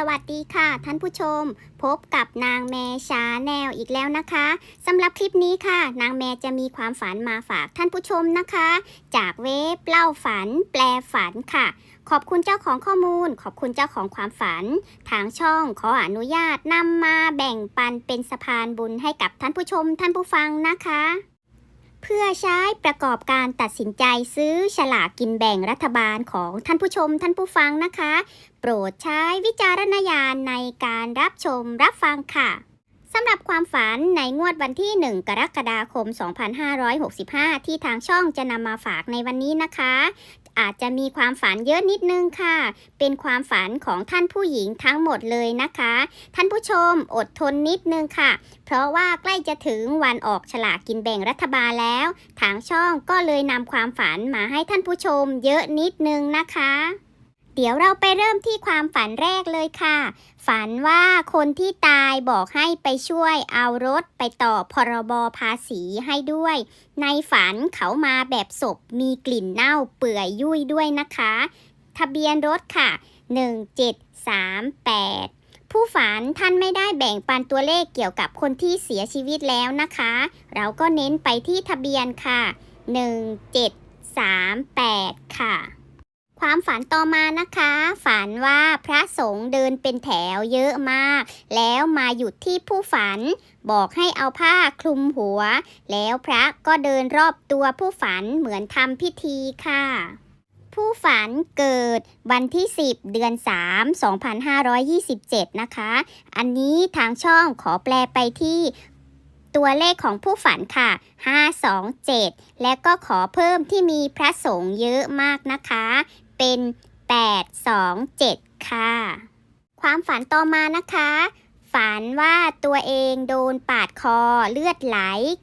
สวัสดีค่ะ ท่านผู้ชม พบกับนางแมชาแนลอีกแล้วนะคะสำหรับคลิปนี้ค่ะ นางแมจะมีความฝันมาฝากท่านผู้ชมนะคะ จากเว็บเล่าฝัน แปลฝันค่ะ ขอบคุณเจ้าของข้อมูล ขอบคุณเจ้าของความฝัน ทางช่องขออนุญาตนำมาแบ่งปันเป็นสะพานบุญให้กับท่านผู้ชมท่านผู้ฟังนะคะ เพื่อใช้ประกอบการตัดสินใจซื้อฉลากกินแบ่งรัฐบาลของท่านผู้ชมท่านผู้ฟังนะคะ โปรดใช้วิจารณญาณในการรับชมรับฟังค่ะสำหรับความฝันในงวดวันที่ 1 กรกฎาคม 2565 ที่ทางช่องจะนำมาฝากในวันนี้นะคะ อาจจะมีความฝันเยอะนิดนึงค่ะ เป็นความฝันของท่านผู้หญิงทั้งหมดเลยนะคะ ท่านผู้ชมอดทนนิดนึงค่ะ เพราะว่าใกล้จะถึงวันออกฉลากกินแบ่งรัฐบาลแล้ว ทางช่องก็เลยนำความฝันมาให้ท่านผู้ชมเยอะนิดนึงนะคะ เดี๋ยวเราไปเริ่มที่ความฝันแรกเลยค่ะ ฝันว่าคนที่ตายบอกให้ไปช่วยเอารถไปต่อพรบภาษีให้ด้วย ในฝันเขามาแบบศพมีกลิ่นเน่าเปื่อยยุ่ยด้วยนะคะ ทะเบียนรถค่ะ 1738 ผู้ฝันท่านไม่ได้แบ่งปันตัวเลขเกี่ยวกับคนที่เสียชีวิตแล้วนะคะ เราก็เน้นไปที่ทะเบียนค่ะ 1738 ค่ะ ความฝันต่อมานะคะ ฝันว่าพระสงฆ์เดินเป็นแถวเยอะมาก แล้วมาหยุดที่ผู้ฝัน บอกให้เอาผ้าคลุมหัว แล้วพระก็เดินรอบตัวผู้ฝันเหมือนทำพิธีค่ะ ผู้ฝันเกิดวันที่ 10 เดือน 3 2527 นะคะ อันนี้ทางช่องขอแปลไปที่ตัวเลขของผู้ฝันค่ะ 527 และก็ขอเพิ่มที่มีพระสงฆ์เยอะมากนะคะ เป็น 827 ค่ะ ความฝันต่อมานะคะ ฝันว่าตัวเองโดนปาดคอเลือดไหล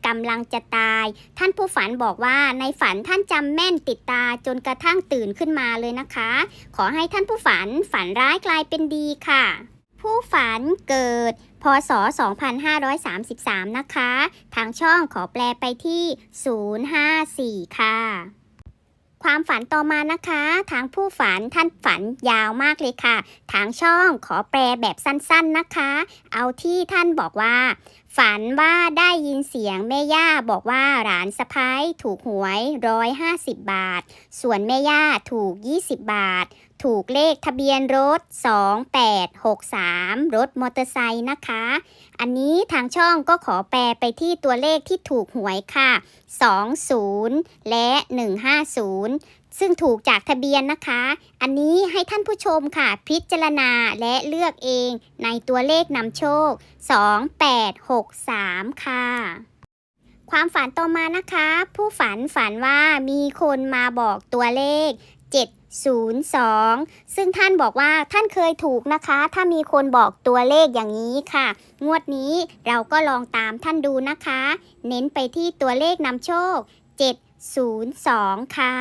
กำลังจะตาย ท่านผู้ฝันบอกว่าในฝันท่านจำแม่นติดตาจนกระทั่งตื่นขึ้นมาเลยนะคะ ขอให้ท่านผู้ฝันฝันร้ายกลายเป็นดีค่ะผู้ฝันเกิด พศ 2533 นะคะ ทางช่องขอแปลไปที่ 054 ค่ะ ความฝันต่อมานะคะ ทางผู้ฝันท่านฝันยาวมากเลยค่ะ ทางช่องขอแปลแบบสั้นๆนะคะ เอาที่ท่านบอกว่า ฝันว่าได้ยินเสียงแม่ย่าบอกว่าหลานสะพ้ายถูกหวยร้อยห้าสิบบาท ส่วนแม่ย่าถูก 20 บาท ถูกเลขทะเบียนรถ 2863 รถมอเตอร์ไซค์นะคะ อันนี้ทางช่องก็ขอแปลไปที่ตัวเลขที่ถูกหวยค่ะ 20 และ 150ซึ่งถูกจากทะเบียนนะคะ อันนี้ให้ท่านผู้ชมค่ะ พิจารณาและเลือกเองในตัวเลขนำโชค 2863 ค่ะ ความฝันต่อมานะคะ ผู้ฝันฝันว่ามีคนมาบอกตัวเลข 02 ซึ่งท่านบอกว่าท่านเคยถูกนะคะ ถ้ามีคนบอกตัวเลขอย่างนี้ค่ะ งวดนี้เราก็ลองตามท่านดูนะคะ เน้นไปที่ตัวเลขนำโชค 702 ค่ะ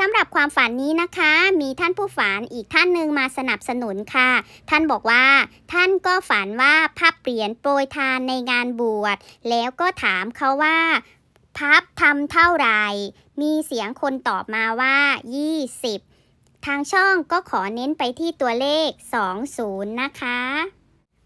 สำหรับความฝันนี้นะคะ มีท่านผู้ฝันอีกท่านหนึ่งมาสนับสนุนค่ะ ท่านบอกว่า ท่านก็ฝันว่าพับเหรียญโปรยทานในงานบวช แล้วก็ถามเขาว่า พับทำเท่าไหร่ มีเสียงคนตอบมาว่า 20 ทางช่องก็ขอเน้นไปที่ตัวเลข 20 นะคะ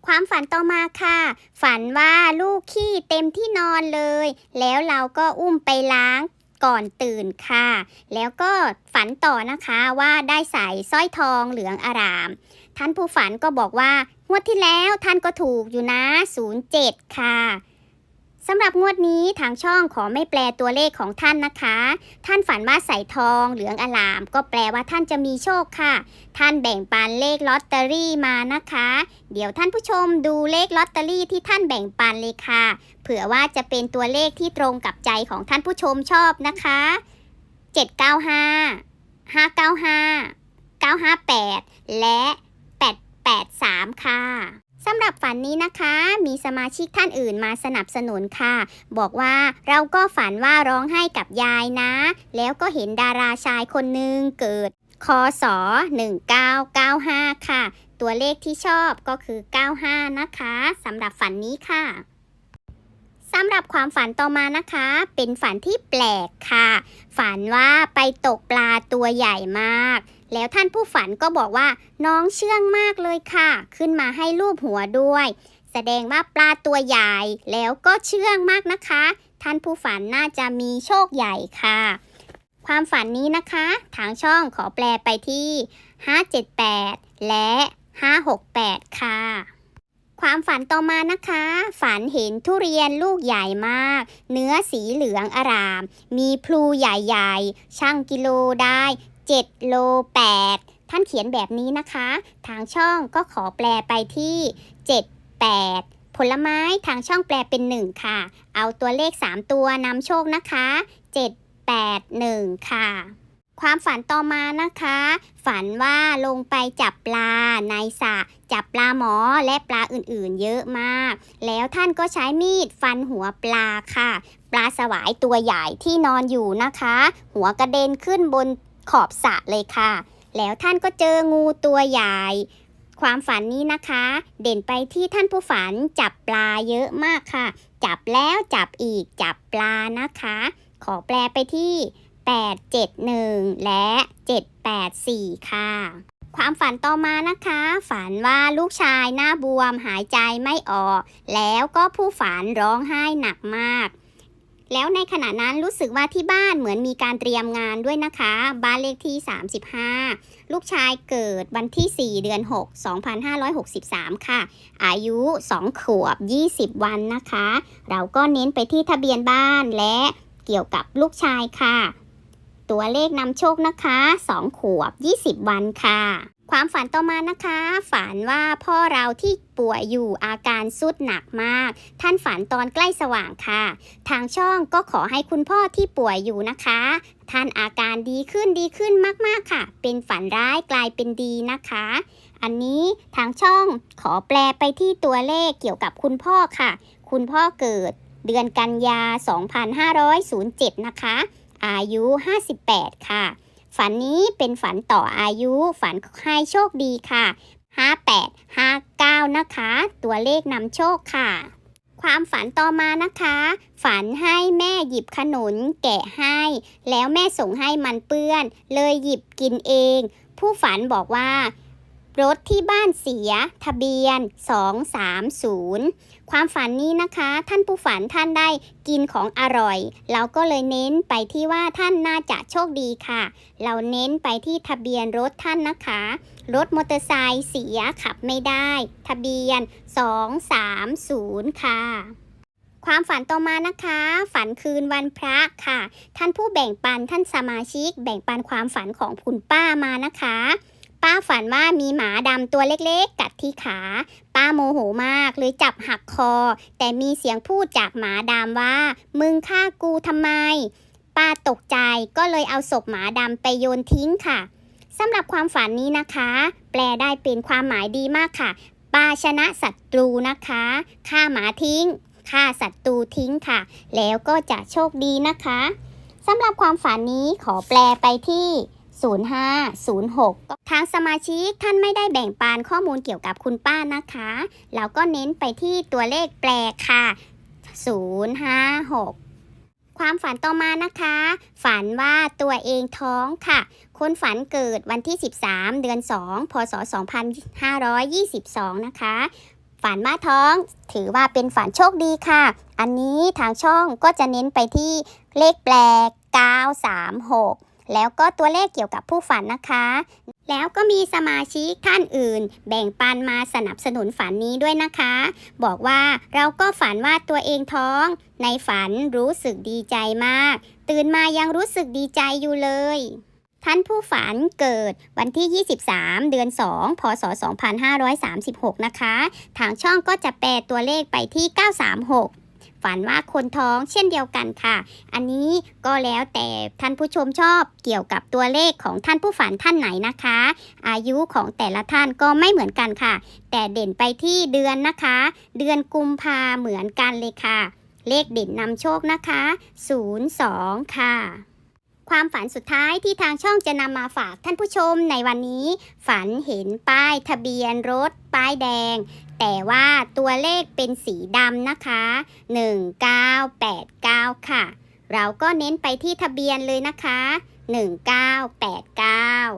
ความฝันต่อมาค่ะ ฝันว่าลูกขี้เต็มที่นอนเลย แล้วเราก็อุ้มไปล้างก่อนตื่นค่ะ แล้วก็ฝันต่อนะคะว่าได้ใส่สร้อยทองเหลืองอาราม ท่านผู้ฝันก็บอกว่างวดที่แล้วท่านก็ถูกอยู่นะ 07 ค่ะ สำหรับงวดนี้ทางช่องขอไม่แปลตัวเลขของท่านนะคะ ท่านฝันว่าใส่ทองเหลืองอลาม ก็แปลว่าท่านจะมีโชคค่ะ ท่านแบ่งปันเลขลอตเตอรี่มานะคะ เดี๋ยวท่านผู้ชมดูเลขลอตเตอรี่ที่ท่านแบ่งปันเลยค่ะ เผื่อว่าจะเป็นตัวเลขที่ตรงกับใจของท่านผู้ชมชอบนะคะ 795 595 958 และ 883 ค่ะ สำหรับฝันนี้นะคะ มีสมาชิกท่านอื่นมาสนับสนุนค่ะ บอกว่าเราก็ฝันว่าร้องไห้กับยายนะ แล้วก็เห็นดาราชายคนหนึ่งเกิดคศ1995 ค่ะ ตัวเลขที่ชอบก็คือ 95 นะคะสำหรับฝันนี้ค่ะสำหรับความฝันต่อมานะคะ เป็นฝันที่แปลกค่ะ ฝันว่าไปตกปลาตัวใหญ่มาก แล้วท่านผู้ฝันก็บอกว่า น้องเชื่องมากเลยค่ะ ขึ้นมาให้รูปหัวด้วย แสดงว่าปลาตัวใหญ่แล้วก็เชื่องมากนะคะ ท่านผู้ฝันน่าจะมีโชคใหญ่ค่ะ ความฝันนี้นะคะ ทางช่องขอแปลไปที่ 578 และ 568 ค่ะความฝันต่อมานะคะ ฝันเห็นทุเรียนลูกใหญ่มาก เนื้อสีเหลืองอาราม มีพลูใหญ่ๆ ช่างกิโลได้ 7 โล 8 ท่านเขียนแบบนี้นะคะ ทางช่องก็ขอแปลไปที่ 7 8 ผลไม้ทางช่องแปลเป็น 1 ค่ะ เอาตัวเลข 3 ตัวนำโชคนะคะ 7 8 1 ค่ะ ความฝันต่อมานะคะ ฝันว่าลงไปจับปลาในสระจับปลาหมอและปลาอื่นๆ เยอะมาก แล้วท่านก็ใช้มีดฟันหัวปลาค่ะ ปลาสวายตัวใหญ่ที่นอนอยู่นะคะ หัวกระเด็นขึ้นบน ขอบสระเลยค่ะ แล้วท่านก็เจองูตัวใหญ่ ความฝันนี้นะคะ เด่นไปที่ท่านผู้ฝันจับปลาเยอะมากค่ะ จับแล้วจับอีกจับปลานะคะ ขอแปลไปที่ 871 และ 784 ค่ะความฝันต่อมานะคะ ฝันว่าลูกชายหน้าบวมหายใจไม่ออก แล้วก็ผู้ฝันร้องไห้หนักมาก แล้วในขณะนั้นรู้สึกว่าที่บ้านเหมือนมีการเตรียมงานด้วยนะคะ บ้านเลขที่ 35 ลูกชายเกิดวันที่ 4 เดือน 6 2563 ค่ะ อายุ 2 ขวบ 20 วันนะคะ เราก็เน้นไปที่ทะเบียนบ้านและเกี่ยวกับลูกชายค่ะ ตัวเลขนำโชคนะคะ 2 ขวบ 20 วันค่ะ ความฝันต่อมานะคะ ฝันว่าพ่อเราที่ป่วยอยู่อาการสุดหนักมาก ท่านฝันตอนใกล้สว่างค่ะ ทางช่องก็ขอให้คุณพ่อที่ป่วยอยู่นะคะ ท่านอาการดีขึ้นดีขึ้นมากๆค่ะ เป็นฝันร้ายกลายเป็นดีนะคะ อันนี้ทางช่องขอแปลไปที่ตัวเลขเกี่ยวกับคุณพ่อค่ะ คุณพ่อเกิดเดือนกันยา 2507 นะคะ อายุ 58 ค่ะ ฝันนี้เป็นฝันต่ออายุ ฝันให้โชคดีค่ะ 58 59 นะคะ ตัวเลขนำโชคค่ะ ความฝันต่อมานะคะ ฝันให้แม่หยิบขนุนแกะให้ แล้วแม่ส่งให้มันเปื้อน เลยหยิบกินเอง ผู้ฝันบอกว่า รถที่บ้านเสีย ทะเบียน 230 ความฝันนี้นะคะ ท่านผู้ฝันท่านได้กินของอร่อย เราก็เลยเน้นไปที่ว่าท่านน่าจะโชคดีค่ะ เราเน้นไปที่ทะเบียนรถท่านนะคะ รถมอเตอร์ไซค์เสียขับไม่ได้ ทะเบียน 230 ค่ะความฝันต่อมานะคะ ฝันคืนวันพระค่ะ ท่านผู้แบ่งปันท่านสมาชิก แบ่งปันความฝันของคุณป้ามานะคะ ป้าฝันว่ามีหมาดำตัวเล็กๆ กัดที่ขา ป้าโมโหมากเลยจับหักคอ แต่มีเสียงพูดจากหมาดำว่า มึงฆ่ากูทำไม ป้าตกใจก็เลยเอาศพหมาดำไปโยนทิ้งค่ะสำหรับความฝันนี้นะคะ แปลได้เป็นความหมายดีมากค่ะป้าชนะศัตรูนะคะฆ่าหมาทิ้งฆ่าศัตรูทิ้งค่ะ แล้วก็จะโชคดีนะคะสำหรับความฝันนี้ขอแปลไปที่ 0506 ทางสมาชิกท่านไม่ได้แบ่งปันข้อมูลเกี่ยวกับคุณป้านะคะเราก็เน้นไปที่ตัวเลขแปลค่ะ 056ความฝันต่อมานะคะ ฝันว่าตัวเองท้องค่ะ คนฝันเกิดวันที่ 13 เดือน 2 พศ 2522 นะคะ ฝันว่าท้องถือว่าเป็นฝันโชคดีค่ะ อันนี้ทางช่องก็จะเน้นไปที่เลขแปล936 แล้วก็ตัวเลขเกี่ยวกับผู้ฝันนะคะ แล้วก็มีสมาชิกท่านอื่น แบ่งปันมาสนับสนุนฝันนี้ด้วยนะคะ บอกว่าเราก็ฝันว่าตัวเองท้อง ในฝันรู้สึกดีใจมาก ตื่นมายังรู้สึกดีใจอยู่เลยท่านผู้ฝันเกิดวันที่ 23 เดือน 2 พศ 2536 นะคะ ทางช่องก็จะแปลตัวเลขไปที่ 936 ฝันว่าคนท้องเช่นเดียวกันค่ะ อันนี้ก็แล้วแต่ท่านผู้ชมชอบเกี่ยวกับตัวเลขของท่านผู้ฝันท่านไหนนะคะ อายุของแต่ละท่านก็ไม่เหมือนกันค่ะ แต่เด่นไปที่เดือนนะคะ เดือนกุมภาเหมือนกันเลยค่ะ เลขเด่นนำโชคนะคะ 02 ค่ะความฝันสุดท้ายที่ทางช่องจะนำมาฝากท่านผู้ชมในวันนี้ ฝันเห็นป้ายทะเบียนรถป้ายแดง แต่ว่าตัวเลขเป็นสีดำนะคะ 1989 ค่ะ เราก็เน้นไปที่ทะเบียนเลยนะคะ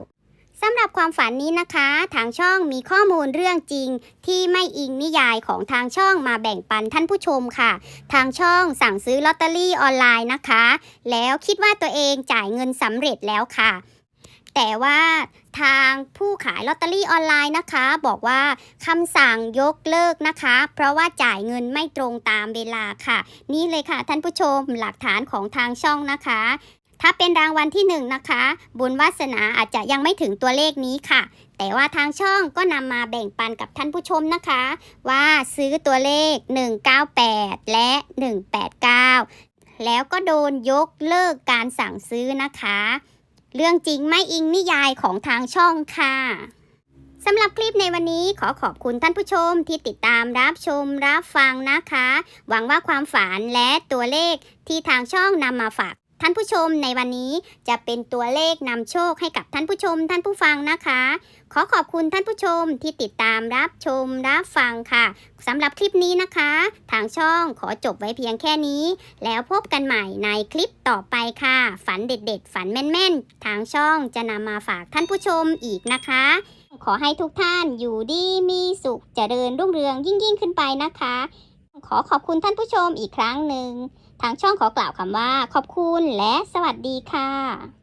1989 สำหรับความฝันนี้นะคะ ทางช่องมีข้อมูลเรื่องจริง ที่ไม่อิงนิยายของทางช่องมาแบ่งปันท่านผู้ชมค่ะ ทางช่องสั่งซื้อลอตเตอรี่ออนไลน์นะคะ แล้วคิดว่าตัวเองจ่ายเงินสำเร็จแล้วค่ะ แต่ว่าทางผู้ขายลอตเตอรี่ออนไลน์นะคะ บอกว่าคำสั่งยกเลิกนะคะ เพราะว่าจ่ายเงินไม่ตรงตามเวลาค่ะ นี่เลยค่ะ ท่านผู้ชมหลักฐานของทางช่องนะคะ ถ้าเป็นรางวัลที่หนึ่งนะคะ บุญวาสนาอาจจะยังไม่ถึงตัวเลขนี้ค่ะ แต่ว่าทางช่องก็นำมาแบ่งปันกับท่านผู้ชมนะคะ ว่าซื้อตัวเลข 198 และ 189 แล้วก็โดนยกเลิกการสั่งซื้อนะคะ เรื่องจริงไม่อิงนิยายของทางช่องค่ะสำหรับคลิปในวันนี้ขอขอบคุณท่านผู้ชมที่ติดตามรับชมรับฟังนะคะ หวังว่าความฝันและตัวเลขที่ทางช่องนำมาฝาก ท่านผู้ชมในวันนี้จะเป็นตัวเลขนำโชคให้กับท่านผู้ชมท่านผู้ฟังนะคะ ขอขอบคุณท่านผู้ชมที่ติดตามรับชมรับฟังค่ะสำหรับคลิปนี้นะคะ ทางช่องขอจบไว้เพียงแค่นี้ แล้วพบกันใหม่ในคลิปต่อไปค่ะ ฝันเด็ด ๆ ฝันแม่นๆ ทางช่องจะนำมาฝากท่านผู้ชมอีกนะคะ ขอให้ทุกท่านอยู่ดีมีสุขเจริญรุ่งเรืองยิ่งยิ่งๆขึ้นไปนะคะ ขอขอบคุณท่านผู้ชมอีกครั้งหนึ่ง ทางช่องขอกล่าวคำว่า ขอบคุณและสวัสดีค่ะ